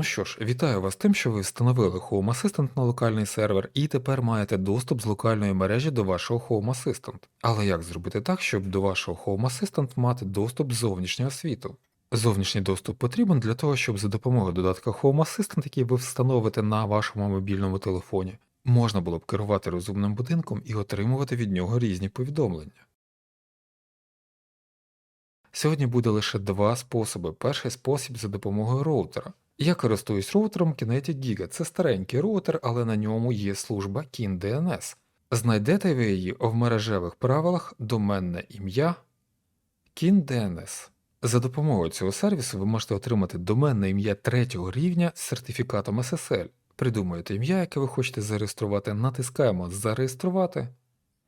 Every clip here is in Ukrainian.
Ну що ж, вітаю вас тим, що ви встановили Home Assistant на локальний сервер і тепер маєте доступ з локальної мережі до вашого Home Assistant. Але як зробити так, щоб до вашого Home Assistant мати доступ з зовнішнього світу? Зовнішній доступ потрібен для того, щоб за допомогою додатка Home Assistant, який ви встановите на вашому мобільному телефоні, можна було б керувати розумним будинком і отримувати від нього різні повідомлення. Сьогодні буде лише два способи. Перший спосіб за допомогою роутера. Я користуюсь роутером Kinetic Giga. Це старенький роутер, але на ньому є служба KIN-DNS. Знайдете ви її в мережевих правилах доменне ім'я KIN-DNS. За допомогою цього сервісу ви можете отримати доменне ім'я третього рівня з сертифікатом SSL. Придумуєте ім'я, яке ви хочете зареєструвати, натискаємо Зареєструвати.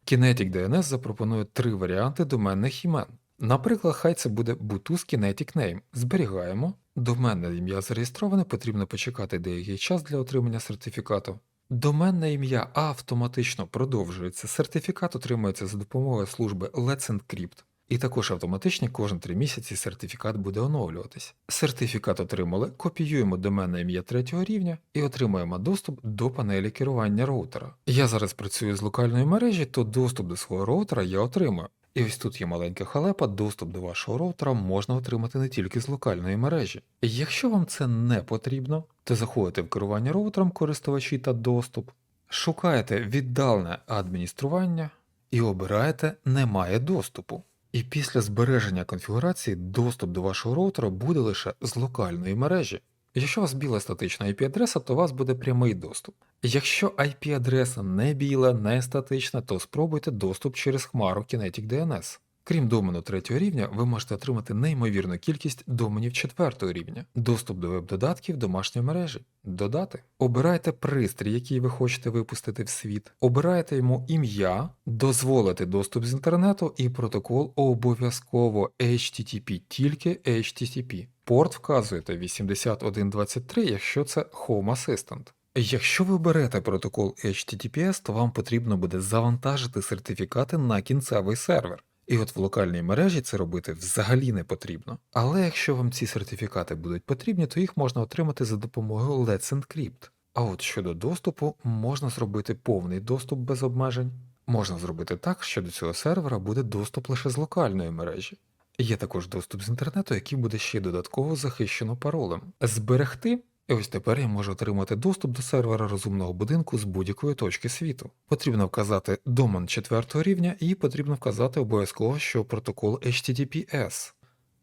Kinetic DNS запропонує три варіанти доменних імен. Наприклад, хай це буде Bluetooth Kinetic Name. Зберігаємо. Доменне ім'я зареєстроване, потрібно почекати деякий час для отримання сертифікату. Доменне ім'я автоматично продовжується. Сертифікат отримується за допомогою служби Let's Encrypt. І також автоматично кожен 3 місяці сертифікат буде оновлюватись. Сертифікат отримали, копіюємо доменне ім'я третього рівня і отримуємо доступ до панелі керування роутера. Я зараз працюю з локальної мережі, то доступ до свого роутера я отримую. І ось тут є маленька халепа, доступ до вашого роутера можна отримати не тільки з локальної мережі. Якщо вам це не потрібно, то заходите в керування роутером користувачі та доступ, шукаєте віддалене адміністрування і обираєте Немає доступу. І після збереження конфігурації доступ до вашого роутера буде лише з локальної мережі. Якщо у вас біла статична IP-адреса, то у вас буде прямий доступ. Якщо IP-адреса не біла, не статична, то спробуйте доступ через хмару Kinetic DNS. Крім домену третього рівня, ви можете отримати неймовірну кількість доменів четвертого рівня, доступ до веб-додатків домашньої мережі, додати. Обирайте пристрій, який ви хочете випустити в світ, обирайте йому ім'я, дозволити доступ з інтернету і протокол обов'язково HTTP, тільки HTTP. Порт вказуєте 8123, якщо це Home Assistant. Якщо ви берете протокол HTTPS, то вам потрібно буде завантажити сертифікати на кінцевий сервер. І от в локальній мережі це робити взагалі не потрібно. Але якщо вам ці сертифікати будуть потрібні, то їх можна отримати за допомогою Let's Encrypt. А от щодо доступу, можна зробити повний доступ без обмежень. Можна зробити так, що до цього сервера буде доступ лише з локальної мережі. Є також доступ з інтернету, який буде ще додатково захищено паролем. Зберегти. І ось тепер я можу отримати доступ до сервера розумного будинку з будь-якої точки світу. Потрібно вказати домен четвертого рівня і потрібно вказати обов'язково, що протокол HTTPS.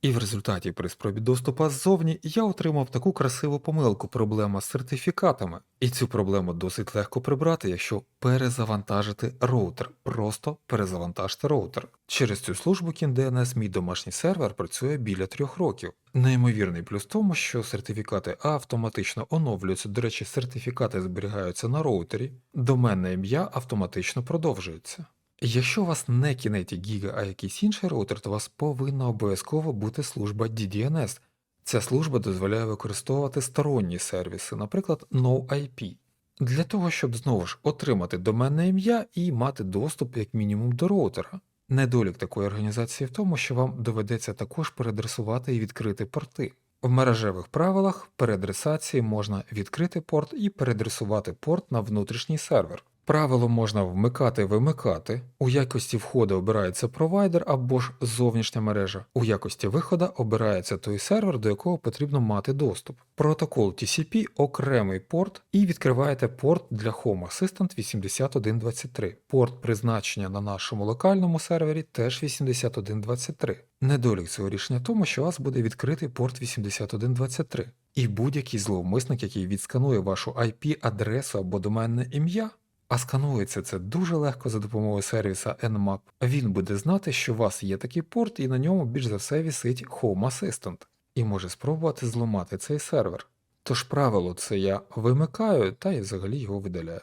І в результаті при спробі доступу ззовні я отримав таку красиву помилку проблема з сертифікатами. І цю проблему досить легко прибрати, якщо перезавантажити роутер. Просто перезавантажте роутер. Через цю службу KinDNS мій домашній сервер працює біля трьох років. Неймовірний плюс в тому, що сертифікати автоматично оновлюються, до речі, сертифікати зберігаються на роутері, доменне ім'я автоматично продовжується. Якщо у вас не Kinetic Giga, а якийсь інший роутер, то у вас повинна обов'язково бути служба DDNS. Ця служба дозволяє використовувати сторонні сервіси, наприклад, NoIP. Для того, щоб знову ж отримати доменне ім'я і мати доступ як мінімум до роутера. Недолік такої організації в тому, що вам доведеться також передресувати і відкрити порти. В мережевих правилах передресації можна відкрити порт і передресувати порт на внутрішній сервер. Правило можна вмикати-вимикати. У якості входу обирається провайдер або ж зовнішня мережа. У якості виходу обирається той сервер, до якого потрібно мати доступ. Протокол TCP окремий порт і відкриваєте порт для Home Assistant 8123. Порт призначення на нашому локальному сервері теж 8123. Недолік цього рішення тому, що у вас буде відкритий порт 8123. І будь-який зловмисник, який відсканує вашу IP-адресу або доменне ім'я, а сканується це дуже легко за допомогою сервіса Nmap. Він буде знати, що у вас є такий порт, і на ньому більш за все вісить Home Assistant, і може спробувати зламати цей сервер. Тож правило це я вимикаю та й взагалі його видаляю.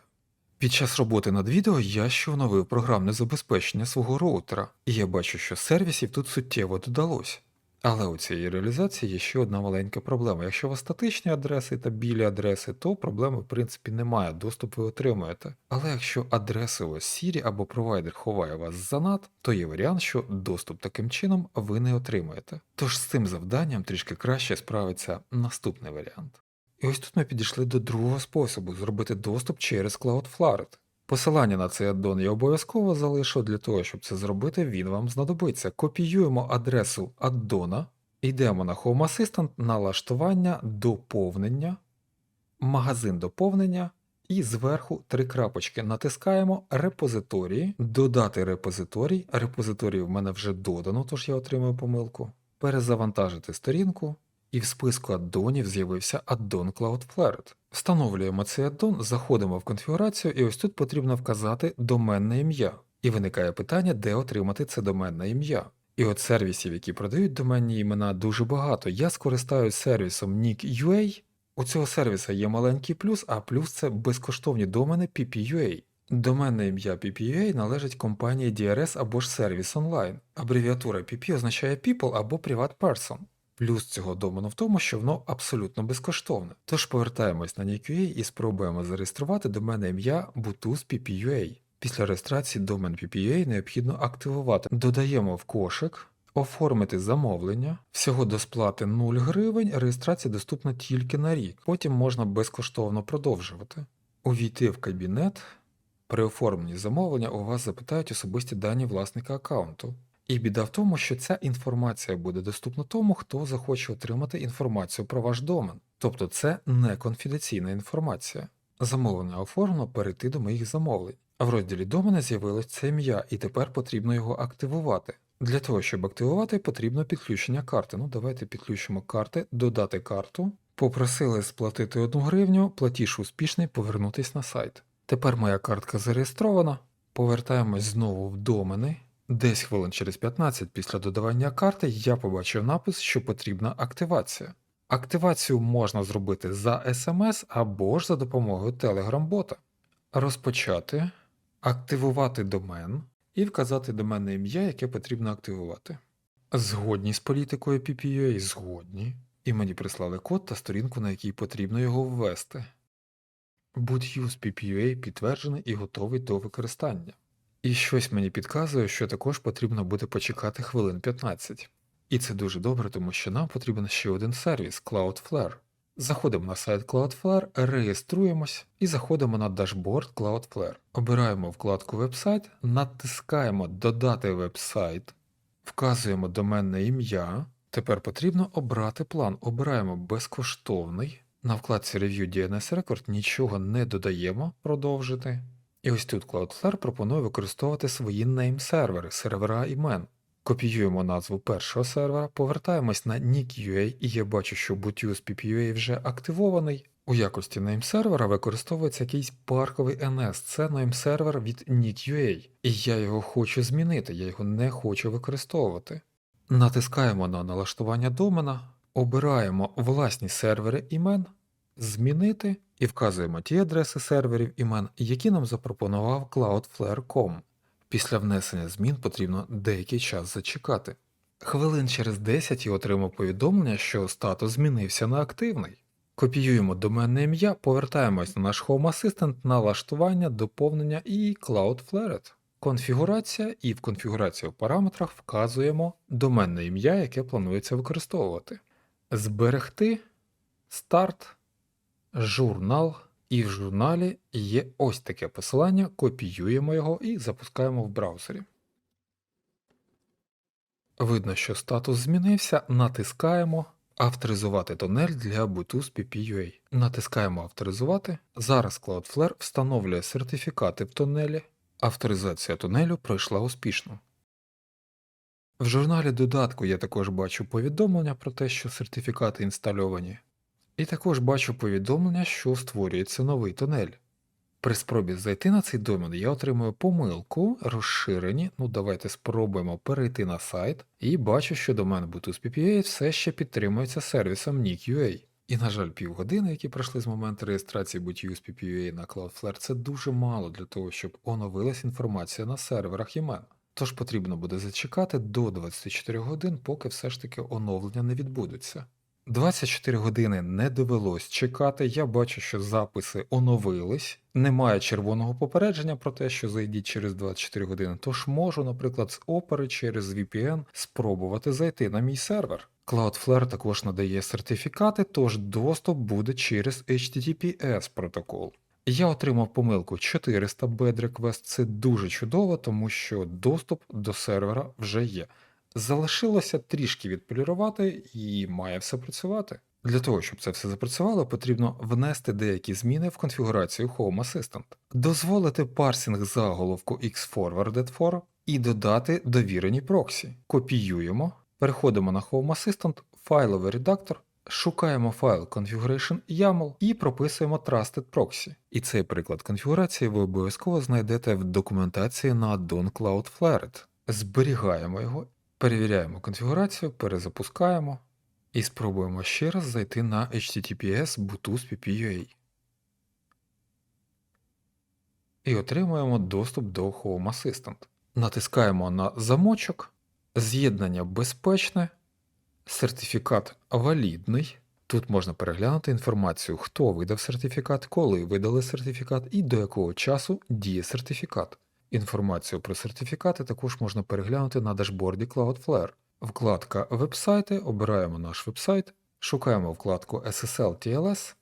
Під час роботи над відео я ще оновив програмне забезпечення свого роутера, і я бачу, що сервісів тут суттєво додалось. Але у цій реалізації є ще одна маленька проблема. Якщо у вас статичні адреси та білі адреси, то проблеми в принципі немає, доступ ви отримуєте. Але якщо адреси у вас сірі або провайдер ховає вас занад, то є варіант, що доступ таким чином ви не отримаєте. Тож з цим завданням трішки краще справиться наступний варіант. І ось тут ми підійшли до другого способу зробити доступ через Cloudflare. Посилання на цей аддон я обов'язково залишу для того, щоб це зробити, він вам знадобиться. Копіюємо адресу аддона, йдемо на Home Assistant, налаштування, доповнення, магазин доповнення, і зверху три крапочки натискаємо репозиторії, додати репозиторій. Репозиторій в мене вже додано, тож я отримую помилку. Перезавантажити сторінку, і в списку аддонів з'явився аддон Cloudflare. Встановлюємо цей аддон, заходимо в конфігурацію, і ось тут потрібно вказати доменне ім'я. І виникає питання, де отримати це доменне ім'я. І от сервісів, які продають доменні імена, дуже багато. Я скористаюсь сервісом Nick.ua. У цього сервіса є маленький плюс, а плюс це безкоштовні домени PPUA. Доменне ім'я PPUA належить компанії DRS або ж сервіс онлайн. Абревіатура PP означає People або Private Person. Плюс цього домену в тому, що воно абсолютно безкоштовне. Тож повертаємось на NickUA і спробуємо зареєструвати доменне ім'я Bluetooth PPUA. Після реєстрації домен PPUA необхідно активувати. Додаємо в кошик, оформити замовлення, всього до сплати 0 гривень, реєстрація доступна тільки на рік. Потім можна безкоштовно продовжувати. Увійти в кабінет. При оформленні замовлення у вас запитають особисті дані власника аккаунту. І біда в тому, що ця інформація буде доступна тому, хто захоче отримати інформацію про ваш домен. Тобто це не конфіденційна інформація. Замовлення оформлено, перейти до моїх замовлень. А в розділі домена з'явилось це ім'я, і тепер потрібно його активувати. Для того, щоб активувати, потрібно підключення карти. Ну, давайте підключимо карти, додати карту. Попросили сплатити 1 гривню, платіж успішний, повернутись на сайт. Тепер моя картка зареєстрована. Повертаємось знову в домени. Десь хвилин через 15 після додавання карти я побачив напис, що потрібна активація. Активацію можна зробити за SMS або ж за допомогою Telegram-бота. Розпочати, активувати домен і вказати доменне ім'я, яке потрібно активувати. Згодні з політикою PPUA, згодні. І мені прислали код та сторінку, на якій потрібно його ввести. Boot-use PPUA підтверджений і готовий до використання. І щось мені підказує, що також потрібно буде почекати хвилин 15. І це дуже добре, тому що нам потрібен ще один сервіс Cloudflare. Заходимо на сайт Cloudflare, реєструємось і заходимо на дашборд Cloudflare. Обираємо вкладку Вебсайт, натискаємо Додати вебсайт, вказуємо доменне ім'я. Тепер потрібно обрати план. Обираємо безкоштовний. На вкладці Review DNS Record нічого не додаємо, продовжити. І ось тут Cloudflare пропонує використовувати свої name-сервери, сервера імен. Копіюємо назву першого сервера, повертаємось на Nick.ua, і я бачу, що Bootuse PPUA вже активований. У якості name-сервера використовується якийсь парковий NS, це name-сервер від Nick.ua, і я його хочу змінити, я його не хочу використовувати. Натискаємо на налаштування домена, обираємо власні сервери імен, змінити і вказуємо ті адреси серверів імен, які нам запропонував Cloudflare.com. Після внесення змін потрібно деякий час зачекати. Хвилин через 10 я отримав повідомлення, що статус змінився на активний. Копіюємо доменне ім'я, повертаємось на наш Home Assistant, налаштування, доповнення і Cloudflare. Конфігурація і в конфігурації в параметрах вказуємо доменне ім'я, яке планується використовувати. Зберегти, старт, журнал. І в журналі є ось таке посилання, копіюємо його і запускаємо в браузері. Видно, що статус змінився, натискаємо Авторизувати тунель для Bluetooth PPUA. Натискаємо Авторизувати. Зараз Cloudflare встановлює сертифікати в тунелі. Авторизація тунелю пройшла успішно. В журналі додатку я також бачу повідомлення про те, що сертифікати інстальовані. І також бачу повідомлення, що створюється новий тунель. При спробі зайти на цей домен я отримую помилку, розширені. Ну давайте спробуємо перейти на сайт, і бачу, що домен Bluetooth PPA все ще підтримується сервісом Nick.ua. І, на жаль, півгодини, які пройшли з моменту реєстрації Bluetooth PPA на Cloudflare, це дуже мало для того, щоб оновилась інформація на серверах імен. Тож потрібно буде зачекати до 24 годин, поки все ж таки оновлення не відбудеться. 24 години не довелось чекати. Я бачу, що записи оновились. Немає червоного попередження про те, що зайдіть через 24 години. Тож можу, наприклад, з Opera через VPN спробувати зайти на мій сервер. Cloudflare також надає сертифікати, тож доступ буде через HTTPS протокол. Я отримав помилку 400 bad request, це дуже чудово, тому що доступ до сервера вже є. Залишилося трішки відполірувати і має все працювати. Для того, щоб це все запрацювало, потрібно внести деякі зміни в конфігурацію Home Assistant, дозволити парсінг заголовку X-Forwarded for і додати довірені проксі. Копіюємо, переходимо на Home Assistant, файловий редактор, шукаємо файл Configuration YAML і прописуємо Trusted Proxy. І цей приклад конфігурації ви обов'язково знайдете в документації на Addon Cloudflare. Зберігаємо його, перевіряємо конфігурацію, перезапускаємо і спробуємо ще раз зайти на HTTPS Bluetooth PPUA. І отримуємо доступ до Home Assistant. Натискаємо на замочок, з'єднання безпечне, сертифікат валідний. Тут можна переглянути інформацію, хто видав сертифікат, коли видали сертифікат і до якого часу діє сертифікат. Інформацію про сертифікати також можна переглянути на дашборді Cloudflare. Вкладка Вебсайти, обираємо наш вебсайт, шукаємо вкладку SSL TLS,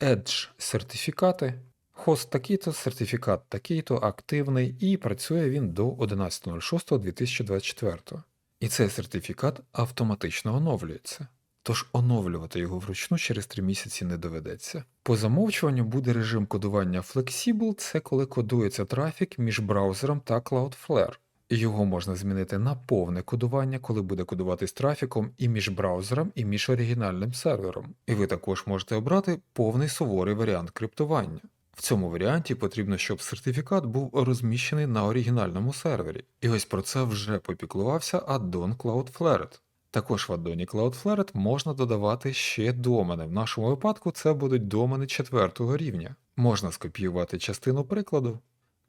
Edge сертифікати, хост такий-то, сертифікат такий-то, активний, і працює він до 11.06.2024. І цей сертифікат автоматично оновлюється. Тож оновлювати його вручну через 3 місяці не доведеться. По замовчуванню буде режим кодування Flexible, це коли кодується трафік між браузером та Cloudflare. Його можна змінити на повне кодування, коли буде кодуватись трафіком і між браузером, і між оригінальним сервером. І ви також можете обрати повний суворий варіант криптування. В цьому варіанті потрібно, щоб сертифікат був розміщений на оригінальному сервері. І ось про це вже попіклувався Addon Cloudflare. Також в аддоні Cloudflare можна додавати ще домени. В нашому випадку це будуть домени четвертого рівня. Можна скопіювати частину прикладу,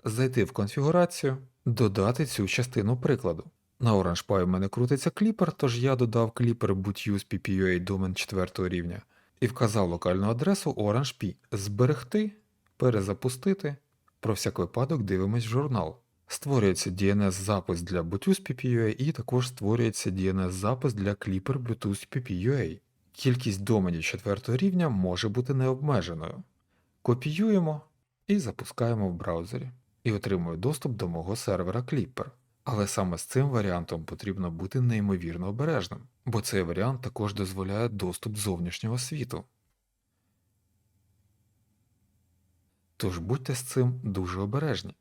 зайти в конфігурацію, додати цю частину прикладу. На OrangePy в мене крутиться кліпер, тож я додав кліпер bootuse PPUA домен 4 рівня і вказав локальну адресу OrangeP. Зберегти, перезапустити. Про всяк випадок дивимось в журнал. Створюється DNS-запис для Bluetooth PPUA і також створюється DNS-запис для Clipper Bluetooth PPUA. Кількість доменів 4 рівня може бути необмеженою. Копіюємо і запускаємо в браузері і отримую доступ до мого сервера Clipper. Але саме з цим варіантом потрібно бути неймовірно обережним, бо цей варіант також дозволяє доступ зовнішнього світу. Тож будьте з цим дуже обережні.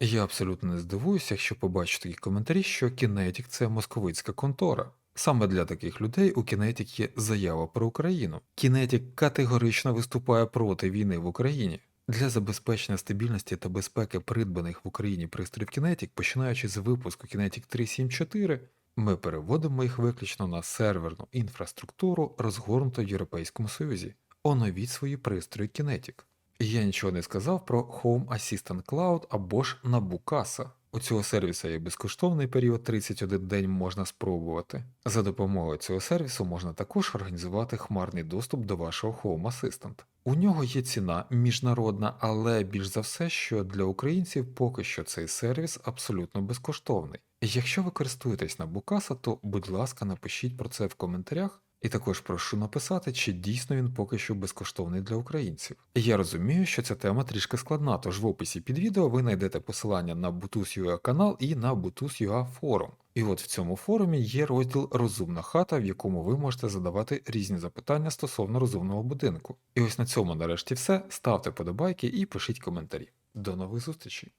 Я абсолютно не здивуюся, якщо побачу такі коментарі, що Kinetic – це московицька контора. Саме для таких людей у Kinetic є заява про Україну. Kinetic категорично виступає проти війни в Україні. Для забезпечення стабільності та безпеки придбаних в Україні пристроїв Kinetic, починаючи з випуску Kinetic 3.7.4, ми переводимо їх виключно на серверну інфраструктуру, розгорнуту в Європейському Союзі. Оновіть свої пристрої Kinetic. Я нічого не сказав про Home Assistant Cloud або ж Nabukasa. У цього сервіса є безкоштовний період 31 день можна спробувати. За допомогою цього сервісу можна також організувати хмарний доступ до вашого Home Assistant. У нього є ціна міжнародна, але більш за все, що для українців поки що цей сервіс абсолютно безкоштовний. Якщо ви користуєтесь Nabukasa, то будь ласка, напишіть про це в коментарях. І також прошу написати, чи дійсно він поки що безкоштовний для українців. Я розумію, що ця тема трішки складна, тож в описі під відео ви знайдете посилання на Bluetooth.ua канал і на Bluetooth.ua форум. І от в цьому форумі є розділ Розумна хата, в якому ви можете задавати різні запитання стосовно розумного будинку. І ось на цьому нарешті все. Ставте подобайки і пишіть коментарі. До нових зустрічей!